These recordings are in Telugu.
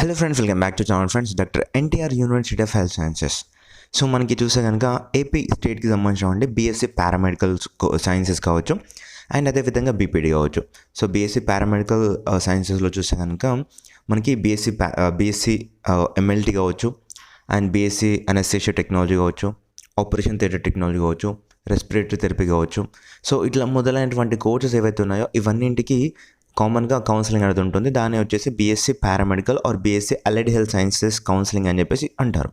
Hello friends welcome back to channel friends doctor NTR university of health sciences so మనకి చూస్తే కనుక ఏపీ స్టేట్కి సంబంధించిన బీఎస్సీ పారామెడికల్ సైన్సెస్ కావచ్చు అండ్ అదేవిధంగా బీపీడీ కావచ్చు. సో బీఎస్సీ పారామెడికల్ సైన్సెస్లో చూస్తే కనుక మనకి బీఎస్సీ బీఎస్సీ ఎంఎల్టీ కావచ్చు అండ్ బీఎస్సీ అనస్థేషియా టెక్నాలజీ కావచ్చు ఆపరేషన్ థియేటర్ టెక్నాలజీ కావచ్చు రెస్పిరేటరీ థెరపీ కావచ్చు. సో ఇట్లా మొదలైనటువంటి కోర్సెస్ ఏవైతే ఉన్నాయో ఇవన్నింటికి కామన్గా కౌన్సిలింగ్ అనేది ఉంటుంది. దాన్ని వచ్చేసి BSc paramedical or BSc allied health sciences counselling అని చెప్పేసి అంటారు.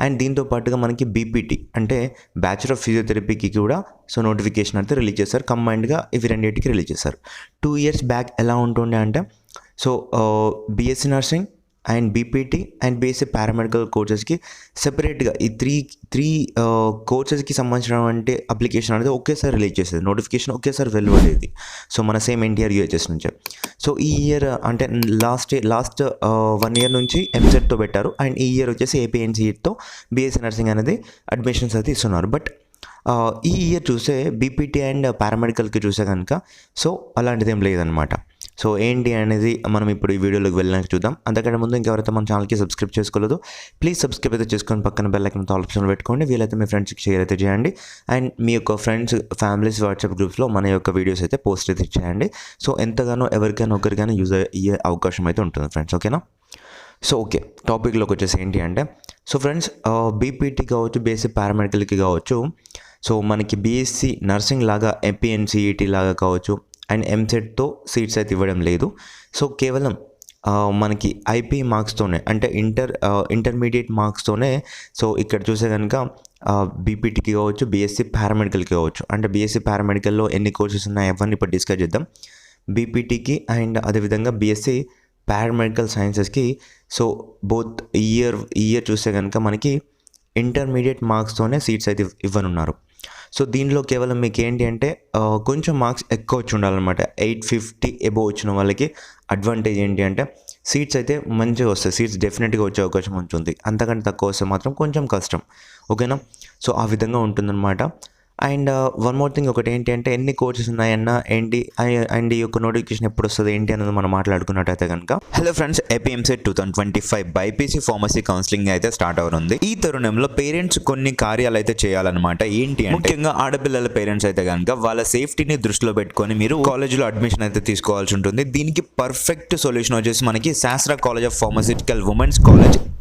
అండ్ దీంతో పాటుగా మనకి బీపీటీ అంటే బ్యాచులర్ ఆఫ్ ఫిజియోథెరపీకి కూడా సో నోటిఫికేషన్ అయితే రిలీజ్ చేశారు కంబైన్డ్గా ఇవి రెండింటికి రిలీజ్ చేశారు టూ ఇయర్స్ బ్యాక్ ఎలా ఉంటుండే అంటే so uh, BSc nursing and BPT and BSc paramedical కోర్సెస్కి సెపరేట్గా ఈ త్రీ త్రీ కోర్సెస్కి సంబంధించినటువంటి అప్లికేషన్ అనేది ఒకేసారి రిలీజ్ చేసేది. నోటిఫికేషన్ ఒకేసారి వెలువడేది సో మన సేమ్ ఎన్టీఆర్ యూహెచ్ఎస్ నుంచే. సో ఈ ఇయర్ అంటే లాస్ట్ లాస్ట్ వన్ ఇయర్ నుంచి ఎంసెట్తో పెట్టారు. అండ్ ఈ ఇయర్ వచ్చేసి ఏపీఎన్సీతో బీఎస్సీ నర్సింగ్ అనేది అడ్మిషన్స్ అయితే ఇస్తున్నారు. బట్ ఈ ఇయర్ చూసే బీపీటీ అండ్ పారామెడికల్కి చూసే కనుక సో అలాంటిది ఏం లేదనమాట సో ఏంటి అనేది మనం ఇప్పుడు ఈ వీడియోలోకి వెళ్ళడానికి చూద్దాం. అంతకంటే ముందు ఇంకెవరైతే మన ఛానల్కి సబ్స్క్రైబ్ చేసుకోలేదు ప్లీజ్ సబ్స్క్రైబ్ అయితే చేసుకొని పక్కన బెల్ ఐకన్ ఆప్షన్ పెట్టుకోండి. వీలైతే మీ ఫ్రెండ్స్కి షేర్ అయితే చేయండి. అండ్ మీ యొక్క ఫ్రెండ్స్ ఫ్యామిలీస్ వాట్సాప్ గ్రూప్స్లో మన యొక్క వీడియోస్ అయితే పోస్ట్ అయితే చేయండి. సో ఎంతగానో ఎవరికైనా ఒకరికైనా యూజ్ అయ్యే అవకాశం అయితే ఉంటుంది ఫ్రెండ్స్ ఓకేనా సో ఓకే టాపిక్లోకి వచ్చేసి ఏంటి అంటే సో ఫ్రెండ్స్ బీపీటీ కావచ్చు బేసిక్ పారామెడికల్కి కావచ్చు సో మనకి బీఎస్సీ నర్సింగ్ లాగా ఎంపీఎన్సీఈటీ లాగా కావచ్చు అండ్ ఎంసెట్తో సీట్స్ అయితే ఇవ్వడం లేదు. సో కేవలం మనకి ఐపీ మార్క్స్తోనే అంటే ఇంటర్ ఇంటర్మీడియట్ మార్క్స్తోనే సో ఇక్కడ చూసే కనుక బీపీటీకి కావచ్చు బీఎస్సీ పారామెడికల్కి కావచ్చు. అంటే బీఎస్సీ పారామెడికల్లో ఎన్ని కోర్సెస్ ఉన్నాయి అవన్నీ ఇప్పుడు డిస్కస్ చేద్దాం. బీపీటీకి అండ్ అదేవిధంగా బీఎస్సీ పారామెడికల్ సైన్సెస్కి సో బోత్ ఇయర్ ఇయర్ చూస్తే కనుక మనకి ఇంటర్మీడియట్ మార్క్స్తోనే సీట్స్ అయితే ఇవ్వనున్నారు. సో దీనిలో కేవలం మీకు ఏంటి అంటే కొంచెం మార్క్స్ ఎక్కువ వచ్చి ఉండాలన్నమాట. ఎయిట్ ఫిఫ్టీ ఎబో వచ్చిన వాళ్ళకి అడ్వాంటేజ్ ఏంటి అంటే సీట్స్ అయితే మంచిగా వస్తాయి. సీట్స్ డెఫినెట్గా వచ్చే అవకాశం ఉంటుంది. అంతకంటే తక్కువ వస్తే మాత్రం కొంచెం కష్టం. ఓకేనా? సో ఆ విధంగా ఉంటుందన్నమాట. అండ్ వన్ మోర్ థింగ్ ఒకటి ఏంటి అంటే ఎన్ని కోర్సెస్ ఉన్నాయన్న ఏంటి అండ్ ఈ యొక్క నోటిఫికేషన్ ఎప్పుడు వస్తుంది ఏంటి అన్నది మనం మాట్లాడుకున్నట్టయితే కనుక hello friends APMC two thousand twenty five BiPC pharmacy counselling అయితే స్టార్ట్ అవుతుంది ఈ తరుణంలో పేరెంట్స్ కొన్ని కార్యాలు అయితే చేయాలన్నమాట. ఏంటి ముఖ్యంగా ఆడపిల్లల పేరెంట్స్ అయితే కనుక వాళ్ళ సేఫ్టీని దృష్టిలో పెట్టుకొని మీరు కాలేజ్లో అడ్మిషన్ అయితే తీసుకోవాల్సి ఉంటుంది. దీనికి పర్ఫెక్ట్ సొల్యూషన్ వచ్చేసి మనకి Sastra college of pharmaceutical women's college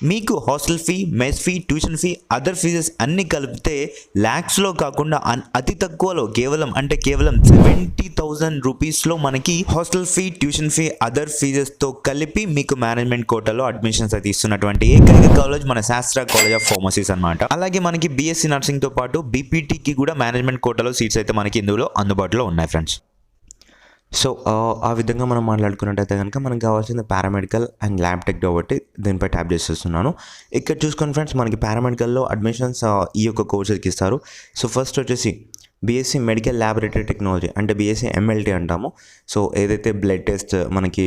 మీకు hostel fee mess fee tuition fee other fees అన్నీ కలిపితే ల్యాక్స్లో కాకుండా అతి తక్కువలో కేవలం అంటే కేవలం సెవెంటీ థౌజండ్ రూపీస్లో మనకి hostel fee tuition fee other ఫీజెస్తో కలిపి మీకు మేనేజ్మెంట్ కోటాలో అడ్మిషన్స్ అయితే ఇస్తున్నటువంటి ఏకైక కాలేజ్ మన శాస్త్ర కాలేజ్ ఆఫ్ ఫార్మసీస్ అనమాట అలాగే మనకి బీఎస్సీ నర్సింగ్తో పాటు బీపీటీకి కూడా మేనేజ్మెంట్ కోటాలో సీట్స్ అయితే మనకి ఇందులో అందుబాటులో ఉన్నాయి ఫ్రెండ్స్ సో ఆ విధంగా మనం మాట్లాడుకున్నట్టయితే కనుక మనకు కావాల్సింది పారామెడికల్ అండ్ ల్యాబ్ టెక్ కాబట్టి దీనిపై ట్యాప్ చేసేస్తున్నాను. ఇక్కడ చూసుకొని ఫ్రెండ్స్ మనకి పారామెడికల్లో అడ్మిషన్స్ ఈ యొక్క కోర్సెస్కి ఇస్తారు. సో ఫస్ట్ వచ్చేసి బీఎస్సీ మెడికల్ ల్యాబొరేటరీ టెక్నాలజీ అంటే బీఎస్సీ ఎంఎల్టీ అంటాము. సో ఏదైతే బ్లడ్ టెస్ట్ మనకి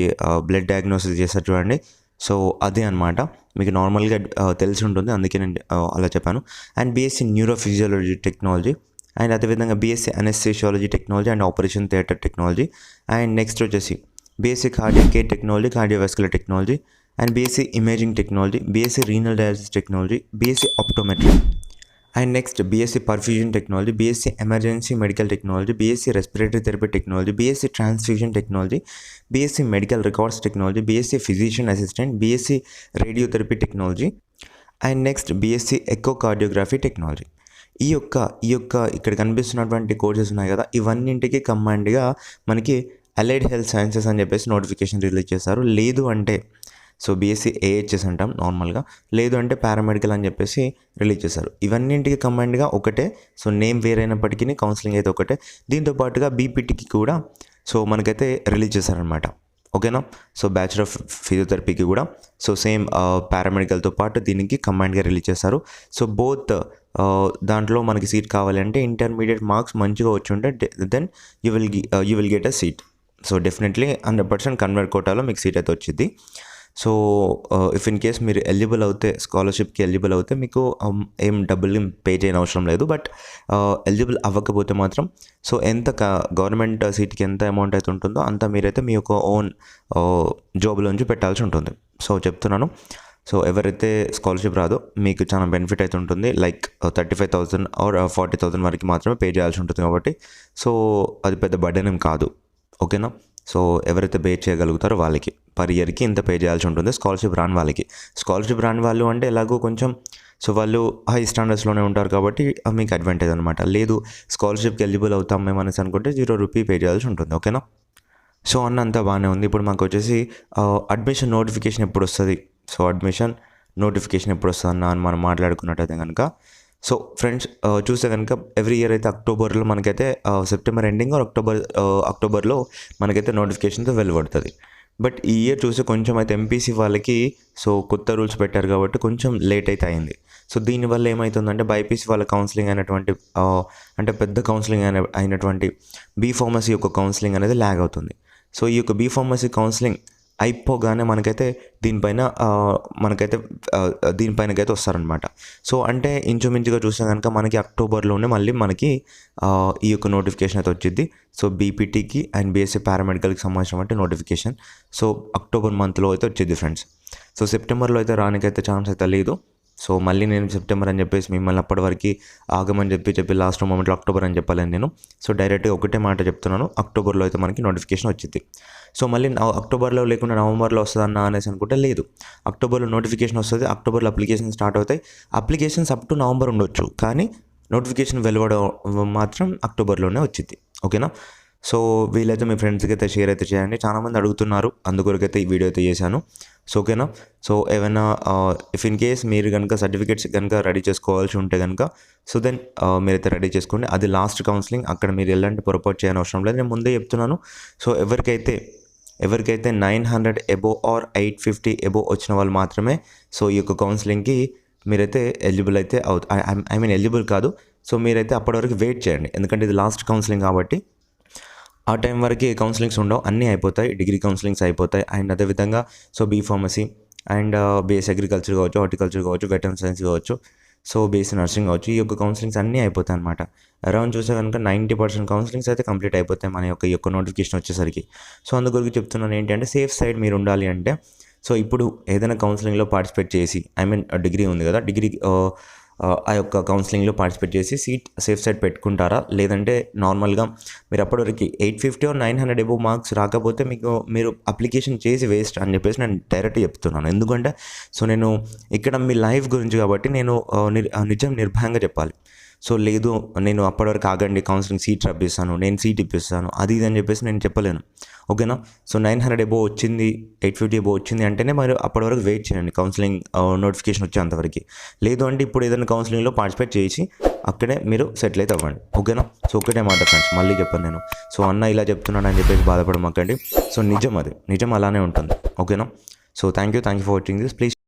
బ్లడ్ డయాగ్నోసిస్ చేస్తారు చూడండి. సో అదే అనమాట మీకు నార్మల్గా తెలిసి ఉంటుంది. అందుకే నేను అలా చెప్పాను. And BSc neurophysiology technology. And అదేవిధంగా BSc anaesthesiology technology and operation theatre technology and next వచ్చేసి BSc cardio care technology cardiovascular technology and BSc imaging technology BSc renal dialysis technology BSc optometry and next BSc perfusion technology BSc emergency medical technology BSc respiratory therapy technology BSc transfusion technology BSc medical records technology BSc physician assistant BSc radiotherapy technology and next BSc echocardiography technology ఈ యొక్క ఈ యొక్క ఇక్కడ కనిపిస్తున్నటువంటి కోర్సెస్ ఉన్నాయి కదా ఇవన్నింటికి కంబైన్డ్గా మనకి అలైడ్ హెల్త్ సైన్సెస్ అని చెప్పేసి నోటిఫికేషన్ రిలీజ్ చేశారు. లేదు అంటే సో బీఎస్సీ ఏహెచ్ఎస్ అంటాం నార్మల్గా లేదు అంటే పారామెడికల్ అని చెప్పేసి రిలీజ్ చేశారు. ఇవన్నింటికి కంబైన్డ్గా ఒకటే సో నేమ్ వేరైనప్పటికీ కౌన్సిలింగ్ అయితే ఒకటే. దీంతో పాటుగా బీపీటీకి కూడా సో మనకైతే రిలీజ్ చేశారనమాట ఓకేనా సో బ్యాచులర్ ఆఫ్ ఫిజియోథెరపీకి కూడా సో సేమ్ పారామెడికల్తో పాటు దీనికి కంబైన్డ్గా రిలీజ్ చేశారు. సో బోత్ దాంట్లో మనకి సీట్ కావాలంటే ఇంటర్మీడియట్ మార్క్స్ మంచిగా వచ్చి ఉంటే then you will you will get a seat so definitely hundred percent convert కోటాలో మీకు సీట్ అయితే వచ్చింది సో ఇఫ్ ఇన్ కేస్ మీరు ఎలిజిబుల్ అవుతే స్కాలర్షిప్కి ఎలిజిబుల్ అవుతే మీకు um, ఏం డబ్బులు పే చేయని అవసరం లేదు. బట్ ఎలిజిబుల్ uh, అవ్వకపోతే మాత్రం సో ఎంత గవర్నమెంట్ సీట్కి ఎంత అమౌంట్ అయితే ఉంటుందో అంత మీరైతే మీ యొక్క ఓన్ జాబ్లోంచి uh, పెట్టాల్సి ఉంటుంది. సో చెప్తున్నాను. సో ఎవరైతే స్కాలర్షిప్ రాదో మీకు చాలా బెనిఫిట్ అయితే ఉంటుంది. Like thirty five thousand or forty thousand వరకు మాత్రమే పే చేయాల్సి ఉంటుంది కాబట్టి. సో అది పెద్ద బర్డెన్ ఏం కాదు. ఓకేనా సో ఎవరైతే పే చేయగలుగుతారో వాళ్ళకి పర్ ఇయర్కి ఇంత పే చేయాల్సి ఉంటుంది స్కాలర్షిప్ రాని వాళ్ళకి. స్కాలర్షిప్ రాని వాళ్ళు అంటే ఎలాగో కొంచెం సో వాళ్ళు హై స్టాండర్డ్స్లోనే ఉంటారు కాబట్టి మీకు అడ్వాంటేజ్ అనమాట లేదు స్కాలర్షిప్కి ఎలిజిబుల్ అవుతాం మేము అనేసి అనుకుంటే జీరో రూపీ పే చేయాల్సి ఉంటుంది. ఓకేనా సో అన్న అంతా బాగానే ఉంది. ఇప్పుడు మాకు వచ్చేసి uh, అడ్మిషన్ నోటిఫికేషన్ ఎప్పుడు వస్తుంది? సో అడ్మిషన్ నోటిఫికేషన్ ఎప్పుడు వస్తుంది అని మనం మాట్లాడుకున్నట్టయితే కనుక సో ఫ్రెండ్స్ చూస్తే కనుక ఎవ్రీ ఇయర్ అయితే అక్టోబర్లో మనకైతే సెప్టెంబర్ ఎండింగ్ ఆర్ అక్టోబర్ అక్టోబర్లో మనకైతే నోటిఫికేషన్తో వెలువడుతుంది. బట్ ఈ ఇయర్ చూస్తే కొంచెం అయితే ఎంపీసీ వాళ్ళకి సో కొత్త రూల్స్ పెట్టారు కాబట్టి కొంచెం లేట్ అయితే అయింది. సో దీనివల్ల ఏమవుతుందంటే బైపీసీ వాళ్ళ కౌన్సిలింగ్ అయినటువంటి అంటే పెద్ద కౌన్సిలింగ్ అయిన అయినటువంటి బీ ఫార్మసీ యొక్క కౌన్సిలింగ్ అనేది ల్యాగ్ అవుతుంది. సో ఈ యొక్క బీ ఫార్మసీ కౌన్సిలింగ్ అయిపోగానే మనకైతే దీనిపైన మనకైతే దీనిపైనకైతే వస్తారనమాట సో అంటే ఇంచుమించుగా చూస్తే కనుక మనకి అక్టోబర్లోనే మళ్ళీ మనకి ఈ యొక్క నోటిఫికేషన్ అయితే వచ్చింది సో బీపీటీకి అండ్ బీఎస్సీ పారామెడికల్కి సంబంధించినటువంటి నోటిఫికేషన్. సో అక్టోబర్ మంత్లో అయితే వచ్చింది ఫ్రెండ్స్. సో సెప్టెంబర్లో అయితే రానికైతే ఛాన్స్ అయితే లేదు. సో మళ్ళీ నేను సెప్టెంబర్ అని చెప్పేసి మిమ్మల్ని అప్పటి వరకు ఆగమని చెప్పి చెప్పి లాస్ట్ మూమెంట్లో అక్టోబర్ అని చెప్పాలని నేను. సో డైరెక్ట్గా ఒకటే మాట చెప్తున్నాను. అక్టోబర్లో అయితే మనకి నోటిఫికేషన్ వచ్చింది. సో మళ్ళీ అక్టోబర్లో లేకుండా నవంబర్లో వస్తుందన్న అనేసి అనుకుంటే లేదు. అక్టోబర్లో నోటిఫికేషన్ వస్తుంది. అక్టోబర్లో అప్లికేషన్ స్టార్ట్ అవుతాయి. అప్లికేషన్స్ అప్ టు నవంబర్ ఉండొచ్చు. కానీ నోటిఫికేషన్ వెలువడం మాత్రం అక్టోబర్లోనే వచ్చింది. ఓకేనా సో వీలైతే మీ ఫ్రెండ్స్కి అయితే షేర్ అయితే చేయండి. చాలామంది అడుగుతున్నారు. అందుకొరకైతే ఈ వీడియో అయితే చేశాను. సో ఓకేనా సో ఏమైనా ఇఫ్ ఇన్ కేస్ మీరు కనుక సర్టిఫికేట్స్ కనుక రెడీ చేసుకోవాల్సి ఉంటే కనుక సో దెన్ మీరైతే రెడీ చేసుకోండి. అది లాస్ట్ కౌన్సిలింగ్ అక్కడ మీరు ఎలాంటి పొరపాటు చేయని అవసరం లేదు. నేను ముందే చెప్తున్నాను. సో ఎవరికైతే ఎవరికైతే nine hundred above or eight fifty above వచ్చిన వాళ్ళు మాత్రమే సో ఈ యొక్క కౌన్సిలింగ్కి మీరైతే ఎలిజిబుల్ అయితే అవుతా ఐ మీన్ ఎలిజిబుల్ కాదు. సో మీరైతే అప్పటి వరకు వెయిట్ చేయండి. ఎందుకంటే ఇది లాస్ట్ కౌన్సిలింగ్ కాబట్టి ఆ టైం వరకు కౌన్సిలింగ్స్ ఉండవు అన్నీ అయిపోతాయి డిగ్రీ కౌన్సిలింగ్స్ అయిపోతాయి. అండ్ అదేవిధంగా so B pharmacy and BS agriculture కావచ్చు హార్టికల్చర్ కావచ్చు వెటర్న్ సైన్స్ కావచ్చు సో బీఎస్ నర్సింగ్ కావచ్చు ఈ యొక్క కౌన్సిలింగ్స్ అన్నీ అయిపోతాయి అనమాట అరౌండ్ చూసే కనుక నైంటీ పర్సెంట్ కౌన్సిలింగ్స్ అయితే కంప్లీట్ అయిపోతాయి మన యొక్క ఈ యొక్క నోటిఫికేషన్ వచ్చేసరికి. సో అందుకొరకు చెప్తున్నాను ఏంటంటే సేఫ్ సైడ్ మీరు ఉండాలి అంటే సో ఇప్పుడు ఏదైనా కౌన్సిలింగ్లో పార్టిసిపేట్ చేసి ఐ మీన్ డిగ్రీ ఉంది కదా డిగ్రీ ఆ యొక్క కౌన్సిలింగ్లో పార్టిసిపేట్ చేసి సీట్ సేఫ్ సైడ్ పెట్టుకుంటారా? లేదంటే నార్మల్గా మీరు అప్పటివరకు eight fifty or nine hundred above marks రాకపోతే మీకు మీరు అప్లికేషన్ చేసి వేస్ట్ అని చెప్పేసి నేను డైరెక్ట్ చెప్తున్నాను. ఎందుకంటే సో నేను ఇక్కడ మీ లైఫ్ గురించి కాబట్టి నేను నిజం నిర్భయంగా చెప్పాలి. సో లేదు నేను అప్పటివరకు ఆగండి కౌన్సిలింగ్ సీట్ రప్పిస్తాను నేను సీట్ ఇప్పిస్తాను అది ఇది అని చెప్పేసి నేను చెప్పలేను. ఓకేనా సో నైన్ హండ్రెడ్ ఎబో వచ్చింది ఎయిట్ ఫిఫ్టీ ఎబో వచ్చింది అంటేనే మరి అప్పటి uh, వరకు వెయిట్ చేయండి కౌన్సిలింగ్ నోటిఫికేషన్ వచ్చేంతవరకు లేదు అంటే ఇప్పుడు ఏదైనా కౌన్సిలింగ్లో పార్టిసిపేట్ చేసి అక్కడే మీరు సెటిల్ అయితే అవ్వండి. ఓకేనా సో ఒకటే మాట ఫ్రెండ్స్ మళ్ళీ చెప్పాను నేను. సో అన్న ఇలా చెప్తున్నాను అని చెప్పేసి బాధపడమాకండి. సో నిజం అది నిజం అలానే ఉంటుంది. ఓకేనా so thank you thank you for watching this please